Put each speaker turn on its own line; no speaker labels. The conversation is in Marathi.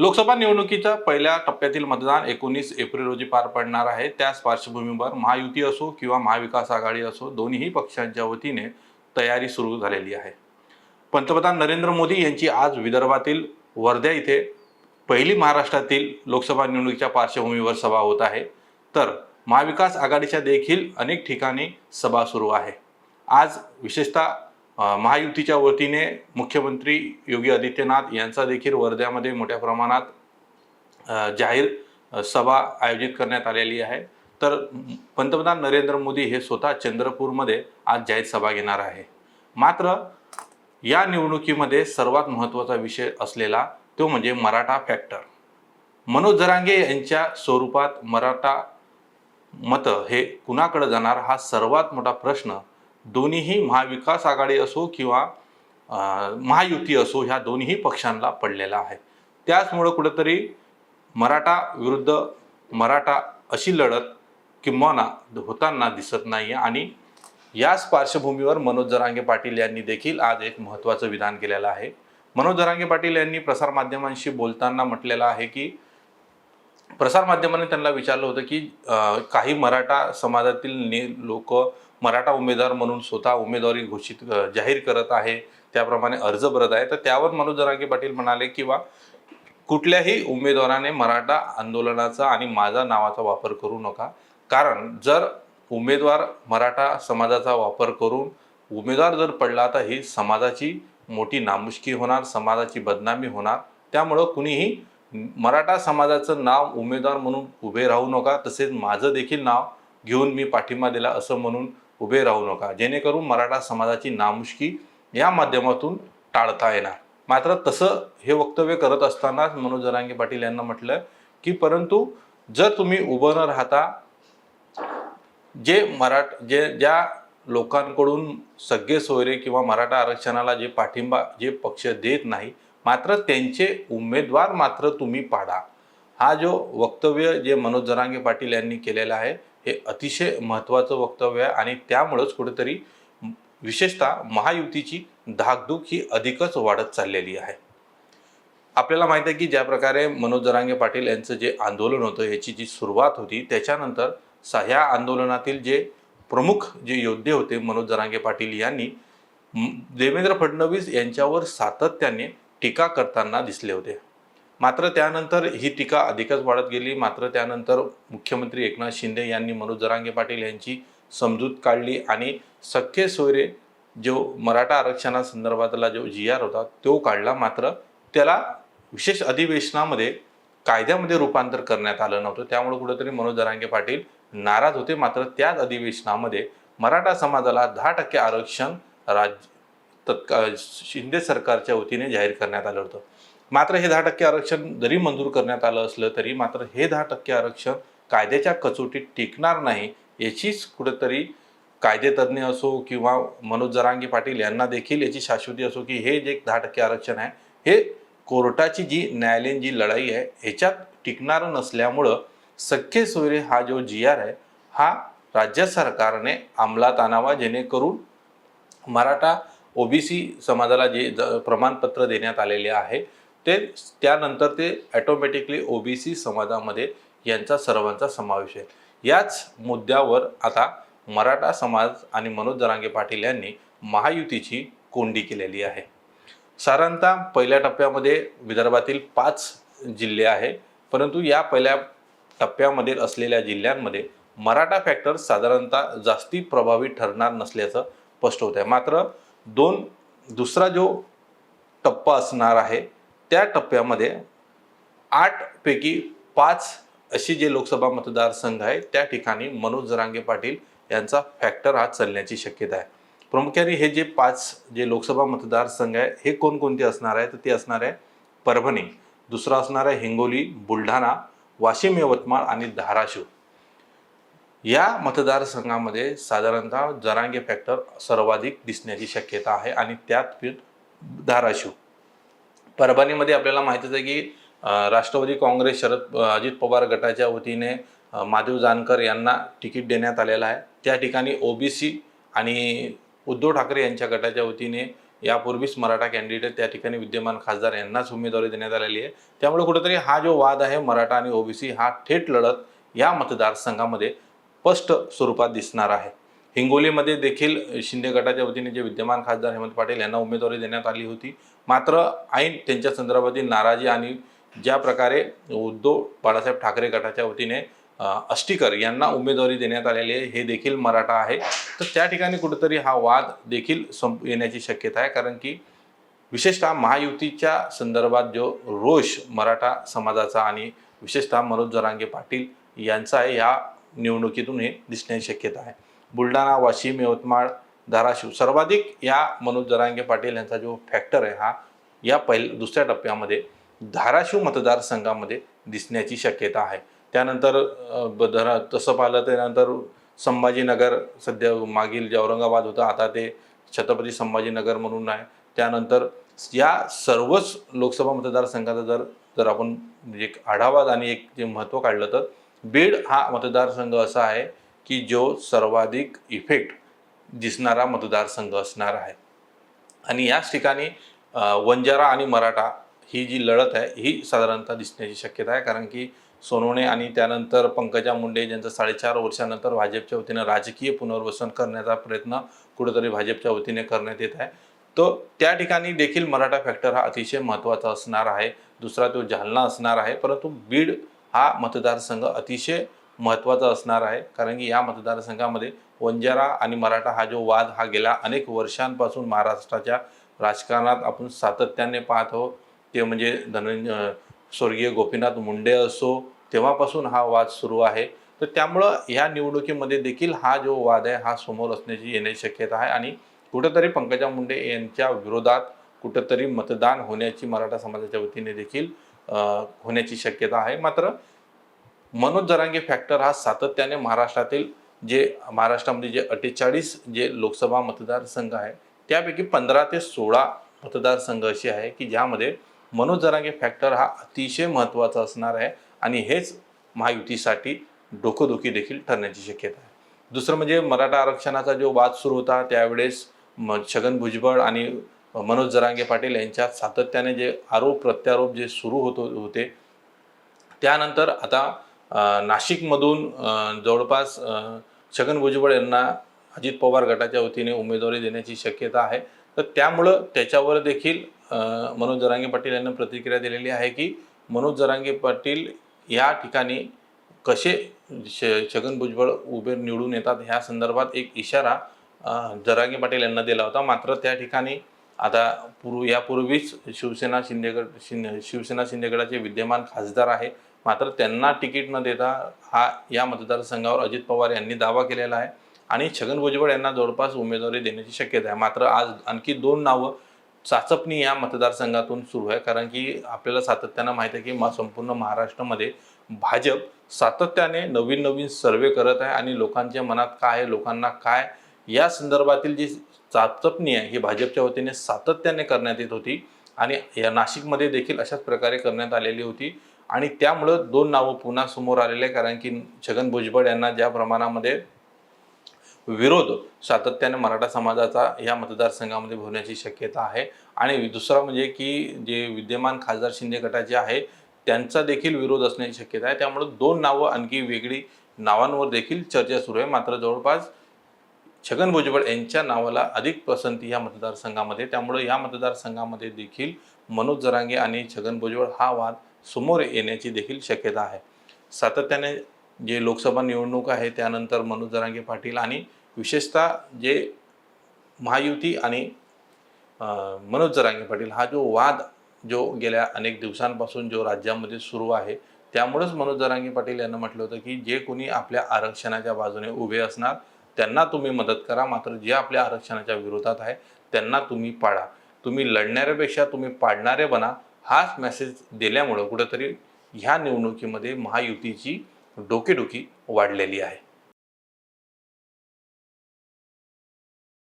लोकसभा निवडणुकीच्या पहिल्या टप्प्यातील मतदान एकोणीस एप्रिल रोजी पार पडणार आहे. त्याच पार्श्वभूमीवर महायुती असो किंवा महाविकास आघाडी असो दोन्ही पक्षांच्या वतीने तयारी सुरू झालेली आहे. पंतप्रधान नरेंद्र मोदी यांची आज विदर्भातील वर्ध्या इथे पहिली महाराष्ट्रातील लोकसभा निवडणुकीच्या पार्श्वभूमीवर सभा होत आहे. तर महाविकास आघाडीच्या देखील अनेक ठिकाणी सभा सुरू आहे. आज विशेषतः महायुतीच्या वतीने मुख्यमंत्री योगी आदित्यनाथ यांचा देखील वर्ध्यामध्ये मोठ्या प्रमाणात जाहीर सभा आयोजित करण्यात आलेली आहे. तर पंतप्रधान नरेंद्र मोदी हे स्वतः चंद्रपूरमध्ये आज जाहीर सभा घेणार आहे. मात्र या निवडणुकीमध्ये सर्वात महत्त्वाचा विषय असलेला तो म्हणजे मराठा फॅक्टर मनोज जरांगे यांच्या स्वरूपात मराठा मतं हे कुणाकडे जाणार हा सर्वात मोठा प्रश्न दोन्हीही महाविकास आघाडी असो किंवा महायुती असो ह्या दोन्ही पक्षांना पडलेला आहे. त्याचमुळं कुठेतरी मराठा विरुद्ध मराठा अशी लढत किंबहुना होताना दिसत नाही आहे आणि याच पार्श्वभूमीवर मनोज जरांगे पाटील यांनी देखील आज एक महत्त्वाचं विधान केलेलं आहे. मनोज जरांगे पाटील यांनी प्रसारमाध्यमांशी बोलताना म्हटलेलं आहे की प्रसारमाध्यमांनी त्यांना विचारलं होतं की काही मराठा समाजातील ने लोक मराठा उमेदवार म्हणून स्वतः उमेदवारी घोषित जाहीर करत आहे त्याप्रमाणे अर्ज भरत आहे. तर त्यावर मनोज जरांगे पाटील म्हणाले किंवा कुठल्याही उमेदवाराने मराठा आंदोलनाचा आणि माझा नावाचा वापर करू नका. कारण जर उमेदवार मराठा समाजाचा वापर करून उमेदवार जर पडला तर ही समाजाची मोठी नामुष्की होणार समाजाची बदनामी होणार. त्यामुळं कुणीही मराठा समाजाचं नाव उमेदवार म्हणून उभे राहू नका तसेच माझं देखील नाव घेऊन मी पाठिंबा दिला असं म्हणून उभे राहू नका. जेणेकरून मराठा समाजाची नामुष्की या माध्यमातून टाळता येणार. मात्र तसं हे वक्तव्य करत असतानाच मनोज जरांगे पाटील यांना म्हटलं की परंतु जर तुम्ही उभं न राहता जे मराठ जे ज्या लोकांकडून सगळे सोयरे किंवा मराठा आरक्षणाला जे पाठिंबा जे पक्ष देत नाही मात्र त्यांचे उमेदवार मात्र तुम्ही पाडा. हा जो वक्तव्य जे मनोज जरांगे पाटील यांनी केलेलं आहे हे अतिशय महत्त्वाचं वक्तव्य आहे आणि त्यामुळंच कुठेतरी विशेषतः महायुतीची धाकधूक ही अधिकच वाढत चाललेली आहे. आपल्याला माहिती आहे की ज्या प्रकारे मनोज जरांगे पाटील यांचं जे आंदोलन होतं याची जी सुरुवात होती त्याच्यानंतर ह्या आंदोलनातील जे प्रमुख जे योद्धे होते मनोज जरांगे पाटील यांनी देवेंद्र फडणवीस यांच्यावर सातत्याने टीका करताना दिसले होते. मात्र त्यानंतर ही टीका अधिकच वाढत गेली. मात्र त्यानंतर मुख्यमंत्री एकनाथ शिंदे यांनी मनोज जरांगे पाटील यांची समजूत काढली आणि सख्खे सोयरे जो मराठा आरक्षणासंदर्भातला जो जी आर होता तो काढला. मात्र त्याला विशेष अधिवेशनामध्ये कायद्यामध्ये रूपांतर करण्यात आलं नव्हतं. त्यामुळे कुठेतरी मनोज जरांगे पाटील नाराज होते. मात्र त्याच अधिवेशनामध्ये मराठा समाजाला दहा टक्के आरक्षण राज्य तत्काळ शिंदे सरकारच्या वतीने जाहीर करण्यात आलं होतं. मात्र हे दहा टक्के आरक्षण जरी मंजूर करण्यात आलं असलं तरी मात्र हे दहा टक्के आरक्षण कायद्याच्या कचोटीत टिकणार नाही याचीच कुठेतरी कायदेतज्ञ असो किंवा मनोज जरांगे पाटील यांना देखील याची शाश्वती असो की हे जे दहा टक्के आरक्षण आहे हे कोर्टाची जी न्यायालयीन जी लढाई आहे ह्याच्यात टिकणारं नसल्यामुळं सख्खे सोयरे हा जो जी आर आहे हा राज्य सरकारने अंमलात आणावा जेणेकरून मराठा ओबीसी समाजाला जे ज- प्रमाणपत्र देण्यात आलेले आहे ते त्यानंतर ते ॲटोमॅटिकली ओबीसी समाजामध्ये यांचा सर्वांचा समावेश आहे. याच मुद्द्यावर आता मराठा समाज आणि मनोज जरांगे पाटील यांनी महायुतीची कोंडी केलेली आहे. साधारणतः पहिल्या टप्प्यामध्ये विदर्भातील पाच जिल्हे आहे परंतु या पहिल्या टप्प्यामध्ये असलेल्या जिल्ह्यांमध्ये मराठा फॅक्टर साधारणतः जास्ती प्रभावी ठरणार नसल्याचं स्पष्ट होत आहे मात्र दोन दुसरा जो टप्पा असणार आहे त्या टप्प्यामध्ये आठपैकी पाच अशी जे लोकसभा मतदारसंघ आहे त्या ठिकाणी मनोज जरांगे पाटील यांचा फॅक्टर हा चालण्याची शक्यता आहे. प्रामुख्याने हे जे पाच जे लोकसभा मतदारसंघ आहे हे कोणकोणते असणार आहे? तर ते असणार आहे परभणी दुसरा असणार आहे हिंगोली बुलढाणा वाशिम यवतमाळ आणि धाराशिव. या मतदारसंघामध्ये साधारणतः जरांगे फॅक्टर सर्वाधिक दिसण्याची शक्यता आहे आणि त्यात धाराशिव. परभणीमध्ये आपल्याला माहितीच आहे की राष्ट्रवादी काँग्रेस शरद अजित पवार गटाच्या वतीने माधव जानकर यांना तिकीट देण्यात आलेलं आहे. त्या ठिकाणी ओबीसी आणि उद्धव ठाकरे यांच्या गटाच्या वतीने यापूर्वीच मराठा कॅन्डिडेट त्या ठिकाणी विद्यमान खासदार यांनाच उमेदवारी देण्यात आलेली आहे. त्यामुळे कुठेतरी हा जो वाद आहे मराठा आणि ओबीसी हा थेट लढत या मतदारसंघामध्ये स्पष्ट स्वरूपात दिसणार आहे. हिंगोलीमध्ये देखील शिंदे गटाच्या वतीने जे विद्यमान खासदार हेमंत पाटील यांना उमेदवारी देण्यात आली होती. मात्र ऐन त्यांच्या संदर्भातील नाराजी आणि ज्या प्रकारे उद्धव बाळासाहेब ठाकरे गटाच्या वतीने अष्टीकर यांना उमेदवारी देण्यात आलेली आहे हे देखील मराठा आहे. तर त्या ठिकाणी कुठेतरी हा वाद देखील संप येण्याची शक्यता आहे. कारण की विशेषतः महायुतीच्या संदर्भात जो रोष मराठा समाजाचा आणि विशेषतः मनोज जरांगे पाटील यांचा आहे या निवडणुकीतून हे दिसण्याची शक्यता आहे. बुलढाणा वाशिम यवतमाळ धाराशिव सर्वाधिक या मनोज जरांगे पाटील यांचा जो फॅक्टर आहे हा या पहिल्या दुसऱ्या टप्प्यामध्ये धाराशिव मतदारसंघामध्ये दिसण्याची शक्यता आहे. त्यानंतर ब- धरा तसं पाहिलं त्यानंतर संभाजीनगर सध्या मागील जे औरंगाबाद होतं आता ते छत्रपती संभाजीनगर म्हणून आहे. त्यानंतर या सर्वच लोकसभा मतदारसंघाचा जर जर आपण म्हणजे एक आढावा आणि एक जे महत्त्व काढलं तर बीड हा मतदारसंघ असा आहे की जो सर्वाधिक इफेक्ट दिसणारा मतदारसंघ असणार आहे. आणि याच ठिकाणी वंजारा आणि मराठा ही जी लढत आहे ही साधारणतः दिसण्याची शक्यता आहे. कारण की सोनवणे आणि त्यानंतर पंकजा मुंडे ज्यांचं साडेचार वर्षानंतर भाजपच्या वतीनं राजकीय पुनर्वसन करण्याचा प्रयत्न कुठेतरी भाजपच्या वतीने करण्यात येत आहे. तो त्या ठिकाणी देखील मराठा फॅक्टर हा अतिशय महत्त्वाचा असणार आहे. दुसरा तो जालना असणार आहे. परंतु बीड हा मतदारसंघ अतिशय महत्त्वाचा असणार आहे. कारण की या मतदारसंघामध्ये वंजारा आणि मराठा हा जो वाद हा गेल्या अनेक वर्षांपासून महाराष्ट्राच्या राजकारणात आपण सातत्याने पाहतो ते म्हणजे धनंजय स्वर्गीय गोपीनाथ मुंडे असो तेव्हापासून हा वाद सुरू आहे. तर त्यामुळं ह्या निवडणुकीमध्ये देखील हा जो वाद आहे हा समोर असण्याची येण्याची शक्यता आहे. आणि कुठंतरी पंकजा मुंडे यांच्या विरोधात कुठंतरी मतदान होण्याची मराठा समाजाच्या वतीने देखील होण्याची शक्यता आहे. मात्र मनोज जरांगे फॅक्टर हा सातत्याने महाराष्ट्रातील जे महाराष्ट्रामध्ये जे अठ्ठेचाळीस जे लोकसभा मतदारसंघ आहे त्यापैकी पंधरा ते सोळा मतदारसंघ असे आहे की ज्यामध्ये मनोज जरांगे फॅक्टर हा अतिशय महत्त्वाचा असणार आहे आणि हेच महायुतीसाठी डोकंदुखी देखील ठरण्याची शक्यता आहे. दुसरं म्हणजे मराठा आरक्षणाचा जो वाद सुरू होता त्यावेळेस छगन भुजबळ आणि मनोज जरांगे पाटील यांच्यात सातत्याने जे आरोप प्रत्यारोप जे सुरू होत होते त्यानंतर आता नाशिकमधून जवळपास छगन भुजबळ यांना अजित पवार गटाच्या वतीने उमेदवारी देण्याची शक्यता आहे. तर त्यामुळं त्याच्यावर देखील मनोज जरांगे पाटील यांना प्रतिक्रिया दिलेली आहे की मनोज जरांगे पाटील या ठिकाणी कसे श छगन भुजबळ उभे निवडून येतात ह्या संदर्भात एक इशारा जरांगे पाटील यांना दिला होता. मात्र त्या ठिकाणी आता पूर्व यापूर्वीच शिवसेना शिंदेगड शिंदे शिवसेना शिंदेगडाचे विद्यमान खासदार आहे. मात्र त्यांना तिकीट न देता हा या मतदारसंघावर अजित पवार यांनी दावा केलेला आहे. आणि छगन भुजबळ यांना जवळपास उमेदवारी देण्याची शक्यता आहे. मात्र आज आणखी दोन नावं चाचपणी या मतदारसंघातून सुरू आहे. कारण की आपल्याला सातत्यानं माहीत आहे की मा संपूर्ण महाराष्ट्रामध्ये भाजप सातत्याने नवीन नवीन सर्वे करत आहे. आणि लोकांच्या मनात काय आहे लोकांना काय या संदर्भातील जी चाचपणी आहे. ही भाजपच्या वतीने सातत्याने करण्यात येत होती आणि या नाशिकमध्ये देखील अशाच प्रकारे करण्यात आलेली होती. आणि त्यामुळं दोन नावं पुन्हा समोर आलेले आहे कारण की छगन भुजबळ यांना ज्या प्रमाणामध्ये विरोध सातत्याने मराठा समाजाचा या मतदारसंघामध्ये होण्याची शक्यता आहे. आणि दुसरा म्हणजे की जे विद्यमान खासदार शिंदे गटाचे आहे त्यांचा देखील विरोध असण्याची शक्यता आहे. त्यामुळे दोन नावं आणखी वेगळी नावांवर देखील चर्चा सुरू आहे. मात्र जवळपास छगन भुजबळ यांच्या नावाला अधिक पसंती या मतदारसंघामध्ये. त्यामुळे या मतदारसंघामध्ये देखील मनोज जरांगे आणि छगन भुजबळ हा वाद समोर येण्याची देखील शक्यता आहे. सातत्याने जे लोकसभा निवडणूक आहे त्यानंतर मनोज जरांगे पाटील आणि विशेषतः जे महायुती आणि मनोज जरांगे पाटील हा जो वाद जो गेल्या अनेक दिवसांपासून जो राज्यामध्ये सुरू आहे त्यामुळेच मनोज जरांगे पाटील यांना म्हटलं होतं की जे कोणी आपल्या आरक्षणाच्या बाजूने उभे असणार त्यांना तुम्ही मदत करा. मात्र जे आपल्या आरक्षणाच्या विरोधात आहे त्यांना तुम्ही पाळा तुम्ही लढणाऱ्यापेक्षा तुम्ही पाडणारे बना हाच मेसेज दिल्यामुळं कुठंतरी ह्या निवडणुकीमध्ये महायुतीची डोकेडोकी वाढलेली आहे.